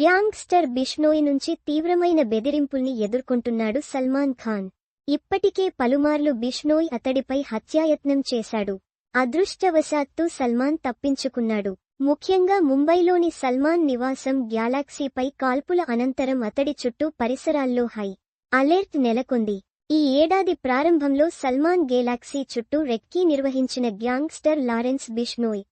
Gangster Bishnoi నుంచి తీవ్రమైన బెదిరింపుల్ని ఎదుర్కొంటున్నాడు సల్మాన్ ఖాన్. ఇప్పటికే పలుమార్లు బిష్నోయ్ అతడిపై హత్యాయత్నం చేశాడు. అదృష్టవశాత్తు సల్మాన్ తప్పించుకున్నాడు. ముఖ్యంగా ముంబైలోని సల్మాన్ నివాసం గ్యాలాక్సీపై కాల్పుల అనంతరం అతడి చుట్టూ పరిసరాల్లో హై అలెర్ట్ నెలకొంది. ఈ ఏడాది ప్రారంభంలో సల్మాన్ గేలాక్సీ చుట్టూ రెక్కీ నిర్వహించిన గ్యాంగ్స్టర్ లారెన్స్ బిష్నోయ్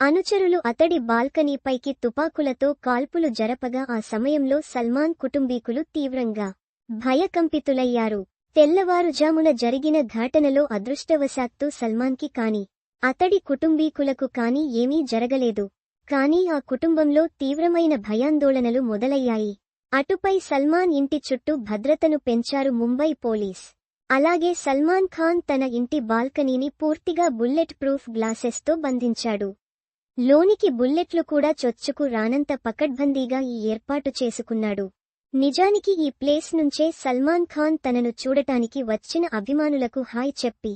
అనుచరులు అతడి బాల్కనీపైకి తుపాకులతో కాల్పులు జరపగా ఆ సమయంలో సల్మాన్ కుటుంబీకులు తీవ్రంగా భయకంపితులయ్యారు. తెల్లవారుజామున జరిగిన ఘటనలో అదృష్టవశాత్తు సల్మాన్కి కాని అతడి కుటుంబీకులకు కాని ఏమీ జరగలేదు. కాని ఆ కుటుంబంలో తీవ్రమైన భయాందోళనలు మొదలయ్యాయి. అటుపై సల్మాన్ ఇంటి చుట్టూ భద్రతను పెంచారు ముంబై పోలీస్. అలాగే సల్మాన్ ఖాన్ తన ఇంటి బాల్కనీని పూర్తిగా బుల్లెట్ ప్రూఫ్ గ్లాసెస్తో బంధించాడు. లోనికి బుల్లెట్లు కూడా చొచ్చుకు రానంత పకడ్బందీగా ఈ ఏర్పాటు చేసుకున్నాడు. నిజానికి ఈ ప్లేస్ నుంచే సల్మాన్ ఖాన్ తనను చూడటానికి వచ్చిన అభిమానులకు హాయ్ చెప్పి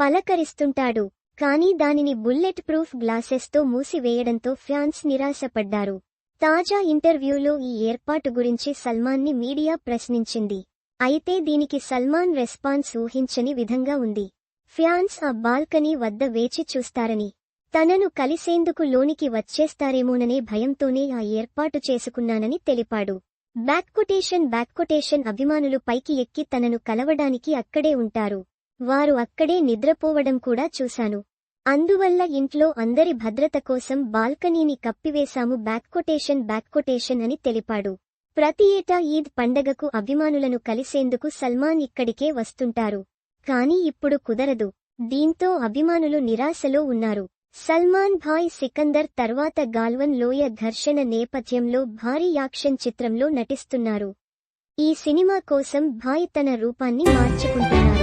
పలకరిస్తుంటాడు. కానీ దానిని బుల్లెట్ ప్రూఫ్ గ్లాసెస్తో మూసివేయడంతో ఫ్యాన్స్ నిరాశపడ్డారు. తాజా ఇంటర్వ్యూలో ఈ ఏర్పాటు గురించి సల్మాన్ని మీడియా ప్రశ్నించింది. అయితే దీనికి సల్మాన్ రెస్పాన్స్ ఊహించని విధంగా ఉంది. ఫ్యాన్స్ ఆ బాల్కనీ వద్ద వేచి చూస్తారని తనను కలిసేందుకు లోనికి వచ్చేస్తారేమోననే భయంతోనే ఆ ఏర్పాటు చేసుకున్నానని తెలిపాడు. బ్యాక్కొటేషన్ బ్యాక్కొటేషన్ అభిమానులు పైకి ఎక్కి తనను కలవడానికి అక్కడే ఉంటారు. వారు అక్కడే నిద్రపోవడం కూడా చూశాను. అందువల్ల ఇంట్లో అందరి భద్రత కోసం బాల్కనీని కప్పివేశాము బ్యాక్కొటేషన్ బ్యాక్కొటేషన్ అని తెలిపాడు. ప్రతి ఏటా ఈద్ పండగకు అభిమానులను కలిసేందుకు సల్మాన్ ఇక్కడికే వస్తుంటారు. కానీ ఇప్పుడు కుదరదు. దీంతో అభిమానులు నిరాశలో ఉన్నారు. సల్మాన్ భాయ్ సికందర్ తర్వాత గాల్వన్ లోయ ఘర్షణ నేపథ్యంలో భారీ యాక్షన్ చిత్రంలో నటిస్తున్నారు. ఈ సినిమా కోసం భాయ్ తన రూపాన్ని మార్చుకుంటున్నారు.